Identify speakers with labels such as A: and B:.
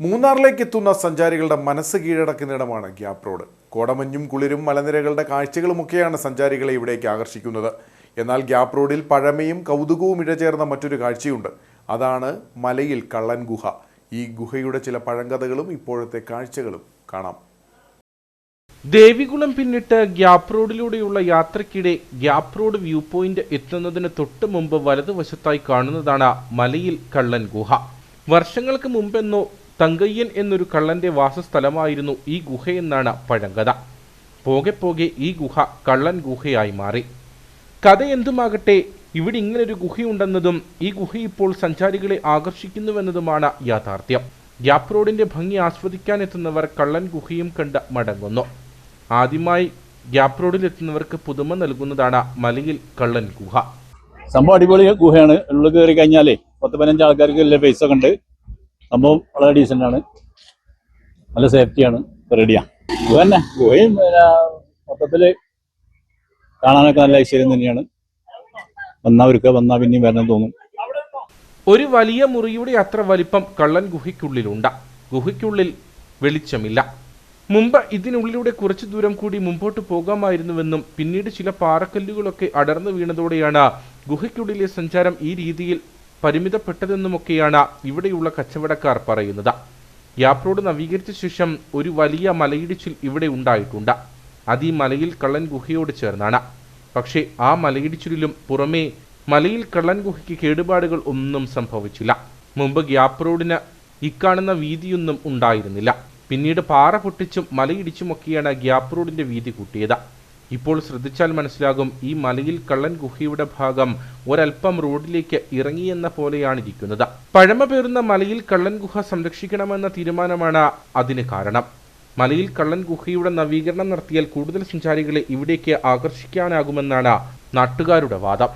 A: മൂന്നാറിലേക്ക് എത്തുന്ന സഞ്ചാരികളുടെ മനസ്സ് കീഴടക്കുന്ന ഇടമാണ് ഗ്യാപ് റോഡ്. കോടമഞ്ഞും കുളിരും മലനിരകളുടെ കാഴ്ചകളുമൊക്കെയാണ് സഞ്ചാരികളെ ഇവിടേക്ക് ആകർഷിക്കുന്നത്. എന്നാൽ ഗ്യാപ് റോഡിൽ പഴമയും കൗതുകവും ഇഴചേർന്ന മറ്റൊരു കാഴ്ചയുണ്ട്. അതാണ് മലയിൽ കള്ളൻ ഗുഹ. ഈ ഗുഹയുടെ ചില പഴങ്കഥകളും ഇപ്പോഴത്തെ കാഴ്ചകളും കാണാം.
B: ദേവികുളം പിന്നിട്ട് ഗ്യാപ് റോഡിലൂടെയുള്ള യാത്രക്കിടെ ഗ്യാപ് റോഡ് വ്യൂ പോയിന്റ് എത്തുന്നതിന് തൊട്ട് മുമ്പ് വലതുവശത്തായി കാണുന്നതാണ് മലയിൽ കള്ളൻ ഗുഹ. വർഷങ്ങൾക്ക് മുമ്പെന്നോ തങ്കയ്യൻ എന്നൊരു കള്ളന്റെ വാസസ്ഥലമായിരുന്നു ഈ ഗുഹയെന്നാണ് പഴങ്കഥ. പോകെ പോകെ ഈ ഗുഹ കള്ളൻ ഗുഹയായി മാറി. കഥ എന്തുമാകട്ടെ ഇവിടെ ഇങ്ങനൊരു ഗുഹയുണ്ടെന്നതും ഈ ഗുഹ ഇപ്പോൾ സഞ്ചാരികളെ ആകർഷിക്കുന്നുവെന്നതുമാണ് യാഥാർത്ഥ്യം. ഗ്യാപ് റോഡിന്റെ ഭംഗി ആസ്വദിക്കാനെത്തുന്നവർ കള്ളൻ ഗുഹയും കണ്ട് മടങ്ങുന്നു. ആദ്യമായി ഗ്യാപ് റോഡിൽ എത്തുന്നവർക്ക് പുതുമ നൽകുന്നതാണ് മലയിൽ കള്ളൻ ഗുഹ.
C: സംഭവം അടിപൊളി ഗുഹയാണ്. ഉള്ളിൽ കയറി കഴിഞ്ഞാലേ പത്ത് പതിനഞ്ച് ആൾക്കാർക്ക് വലിയ പൈസ ഒക്കെ ഉണ്ട്. സംഭവം വളരെ ഡീസന്റ് ആണ്. നല്ല സേഫ്റ്റിയാണ് റെഡിയാ ഗുഹ തന്നെ. ഗുഹയും മൊത്തത്തിൽ കാണാനൊക്കെ നല്ല ഐശ്വര്യം തന്നെയാണ്. വന്നവർക്ക് വന്നാ പിന്നെയും വരണം തോന്നും.
B: ഒരു വലിയ മുറിയുടെ അത്ര വലിപ്പം കള്ളൻ ഗുഹയ്ക്കുള്ളിലുണ്ട്. ഗുഹയ്ക്കുള്ളിൽ വെളിച്ചമില്ല. മുമ്പ് ഇതിനുള്ളിലൂടെ കുറച്ചു ദൂരം കൂടി മുമ്പോട്ട് പോകാമായിരുന്നുവെന്നും പിന്നീട് ചില പാറക്കല്ലുകളൊക്കെ അടർന്നു വീണതോടെയാണ് ഗുഹയ്ക്കുള്ളിലെ സഞ്ചാരം ഈ രീതിയിൽ പരിമിതപ്പെട്ടതെന്നുമൊക്കെയാണ് ഇവിടെയുള്ള കച്ചവടക്കാർ പറയുന്നത്. ഗ്യാപ് റോഡ് നവീകരിച്ച ശേഷം ഒരു വലിയ മലയിടിച്ചിൽ ഇവിടെ ഉണ്ടായിട്ടുണ്ട്. അത് ഈ മലയിൽ കള്ളൻ ഗുഹയോട് ചേർന്നാണ്. പക്ഷേ ആ മലയിടിച്ചിലും പുറമേ മലയിൽ കള്ളൻ ഗുഹയ്ക്ക് കേടുപാടുകൾ ഒന്നും സംഭവിച്ചില്ല. മുമ്പ് ഗ്യാപ് റോഡിന് ഇക്കാണുന്ന വീതിയൊന്നും ഉണ്ടായിരുന്നില്ല. പിന്നീട് പാറ പൊട്ടിച്ചും മലയിടിച്ചുമൊക്കെയാണ് ഗ്യാപ് റോഡിന്റെ വീതി കൂട്ടിയത്. ഇപ്പോൾ ശ്രദ്ധിച്ചാൽ മനസ്സിലാകും ഈ മലയിൽ കള്ളൻ ഗുഹയുടെ ഭാഗം ഒരൽപ്പം റോഡിലേക്ക് ഇറങ്ങിയെന്ന പോലെയാണ് ഇരിക്കുന്നത് പഴമ പേരുന്ന മലയിൽ കള്ളൻ ഗുഹ സംരക്ഷിക്കണമെന്ന തീരുമാനമാണ് അതിന് കാരണം. മലയിൽ കള്ളൻ ഗുഹയുടെ നവീകരണം നടത്തിയാൽ കൂടുതൽ സഞ്ചാരികളെ ഇവിടേക്ക് ആകർഷിക്കാനാകുമെന്നാണ് നാട്ടുകാരുടെ വാദം.